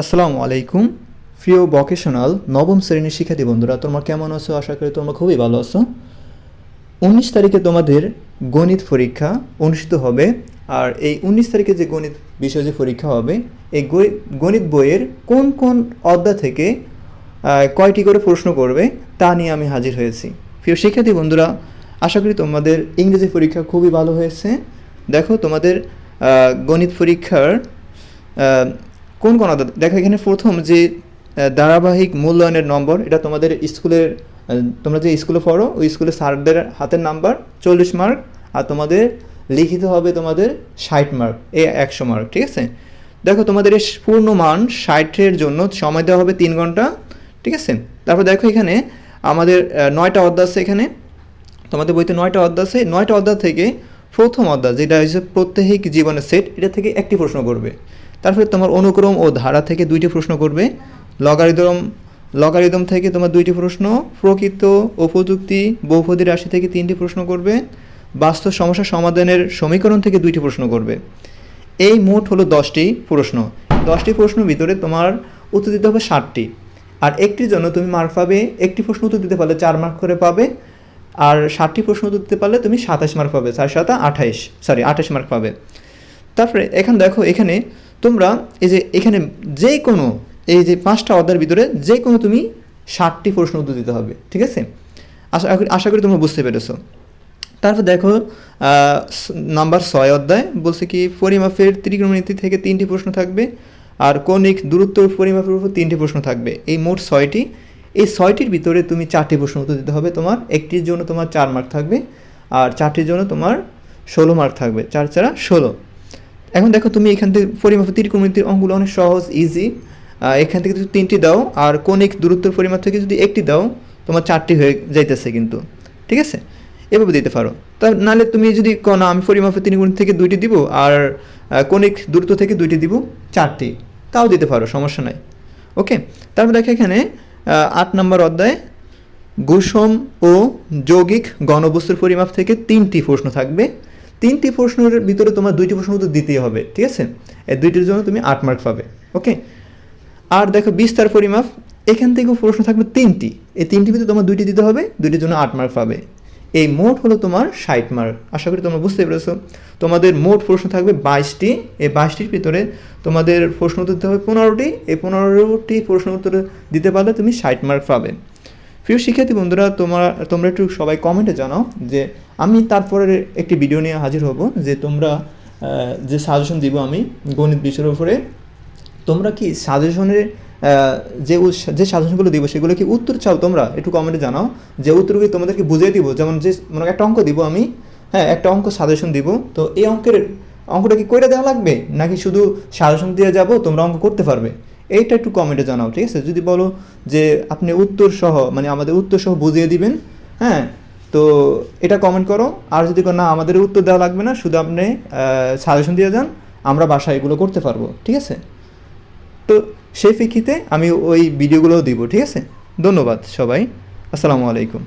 আসসালামু আলাইকুম। প্রিয় ভকেশনাল নবম শ্রেণির শিক্ষার্থী বন্ধুরা, তোমরা কেমন আছো? আশা করি তোমরা খুবই ভালো আছো। উনিশ তারিখে তোমাদের গণিত পরীক্ষা অনুষ্ঠিত হবে, আর এই উনিশ তারিখে যে গণিত বিষয় যে পরীক্ষা হবে, এই গণিত বইয়ের কোন কোন অধ্যায় থেকে কয়টি করে প্রশ্ন করবে, তা নিয়ে আমি হাজির হয়েছি। প্রিয় শিক্ষার্থী বন্ধুরা, আশা করি তোমাদের ইংরেজি পরীক্ষা খুবই ভালো হয়েছে। দেখো তোমাদের গণিত পরীক্ষার কোন কোন অধ্যায় দেখো, এখানে প্রথম যে ধারাবাহিক মূল্যায়নের নম্বর, এটা তোমাদের স্কুলের তোমরা যে স্কুলে পড়ো, ওই স্কুলের স্যারদের হাতের নাম্বার, চল্লিশ মার্ক, আর তোমাদের লিখিত হবে তোমাদের ষাট মার্ক এ একশো মার্ক, ঠিক আছে? দেখো, তোমাদের এই পূর্ণ মান ষাটের জন্য সময় দেওয়া হবে তিন ঘণ্টা, ঠিক আছে? তারপর দেখো এখানে, আমাদের নয়টা অধ্যায় আছে এখানে, তোমাদের বইতে নয়টা অধ্যায় আছে, নয়টা অধ্যায় থেকে প্রথম অধ্যায়, যেটা হচ্ছে প্রত্যেক জীবনের সেট, এটা থেকে একটি প্রশ্ন করবে। তারপরে তোমার অনুক্রম ও ধারা থেকে দুইটি প্রশ্ন করবে। লগারিদম লগারিদম থেকে তোমার দুইটি প্রশ্ন, প্রকৃত উপযুক্তি বহুপদী রাশি থেকে তিনটি প্রশ্ন করবে। বাস্তব সমস্যা সমাধানের সমীকরণ থেকে দুইটি প্রশ্ন করবে। এই মোট হলো দশটি প্রশ্ন। দশটি প্রশ্নের ভিতরে তোমার উত্তর দিতে হবে ষাটটি। আর একটির জন্য তুমি মার্ক পাবে, একটি প্রশ্ন উত্তর দিতে পারলে চার মার্ক করে পাবে। আর ষাটটি প্রশ্ন উত্তর দিতে পারলে তুমি সাতাশ মার্ক পাবে চার সাতা, আঠাইশ সরি আঠাশ মার্ক পাবে। তারপরে এখন দেখো, এখানে তোমরা এই যে এখানে যে কোনো, এই যে পাঁচটা অধ্যায়ের ভিতরে যে কোনো তুমি ষাটটি প্রশ্ন উত্তর দিতে হবে, ঠিক আছে? আশা করি আশা করি তোমরা বুঝতে পেরেছ। তারপর দেখো নাম্বার ছয় অধ্যায় বলছে কি, পরিমাপের ত্রিকোণমিতি থেকে তিনটি প্রশ্ন থাকবে আর কৌণিক দূরত্ব পরিমাপের উপর তিনটি প্রশ্ন থাকবে। এই মোট ছয়টি, এই ছয়টির ভিতরে তুমি চারটি প্রশ্ন উত্তর দিতে হবে। তোমার একটির জন্য তোমার চার মার্ক থাকবে আর চারটির জন্য তোমার ষোলো মার্ক থাকবে। চার চারা ষোলো। এখন দেখো তুমি এখান থেকে পরিমাপের ত্রিকোণমিতির অঙ্কগুলো অনেক সহজ ইজি এখান থেকে যদি তিনটি দাও, আর কোনিক দূরত্বের পরিমাপ থেকে যদি একটি দাও, তোমার চারটি হয়ে যাইতেছে কিন্তু। ঠিক আছে? এভাবে দিতে পারো। তা নাহলে তুমি যদি না, আমি পরিমাপের তিন গুণ থেকে দুইটি দিব, আর কোনিক দূরত্ব থেকে দুইটি দিব, চারটি। তাও দিতে পারো, সমস্যা নাই। ওকে? তারপর দেখো এখানে আট নম্বর অধ্যায় গুসম ও যৌগিক গণবস্তুর পরিমাপ থেকে তিনটি প্রশ্ন থাকবে। তিনটি প্রশ্নের ভিতরে তোমার দুইটি প্রশ্ন উত্তর দিতেই হবে, ঠিক আছে? এই দুইটির জন্য তুমি আট মার্ক পাবে ওকে আর দেখো বিস্তার পরিমাপ, এখান থেকেও প্রশ্ন থাকবে তিনটি, এই তিনটির ভিতরে তোমার দুইটি দিতে হবে, দুইটির জন্য আট মার্ক পাবে। এই মোট হলো তোমার ষাট মার্ক আশা করি তোমরা বুঝতে পেরেছ। তোমাদের মোট প্রশ্ন থাকবে বাইশটি, এই বাইশটির ভিতরে তোমাদের প্রশ্ন উত্তর দিতে হবে পনেরোটি, এই পনেরোটি প্রশ্ন উত্তর দিতে পারলে তুমি ষাট মার্ক পাবে। প্রিয় শিক্ষার্থী বন্ধুরা, তোমরা তোমরা একটু সবাই কমেন্টে জানাও যে আমি তারপরে একটি ভিডিও নিয়ে হাজির হব যে তোমরা যে সাজেশন দিব আমি গণিত বিষয়ের উপরে, তোমরা কি সাজেশনের যে যে সাজেশনগুলো দিব সেগুলো কি উত্তর চাও তোমরা? একটু কমেন্টে জানাও যে উত্তরগুলি তোমাদেরকে বুঝিয়ে দিব? যেমন যে, মনে একটা অঙ্ক দিব আমি হ্যাঁ একটা অঙ্ক সাজেশন দিব, তো এই অঙ্কের অঙ্কটা কি কইরা দেওয়া লাগবে? নাকি শুধু সাজেশন দিয়ে যাব, তোমরা অঙ্ক করতে পারবে? এইটা একটু কমেন্টে জানাও, ঠিক আছে? যদি বলো যে আপনি উত্তর সহ মানে আমাদের উত্তর সহ বুঝিয়ে দিবেন হ্যাঁ? তো এটা কমেন্ট করো, আর যদি না আমাদের উত্তর দেওয়া লাগবে না, শুধু আপনি সাজেশন দিয়ে যান, আমরা বাসায় এগুলো করতে পারব, ঠিক আছে? তো সেই প্রেক্ষিতে আমি ওই ভিডিওগুলোও দিব, ঠিক আছে? ধন্যবাদ সবাই, আসসালামু আলাইকুম।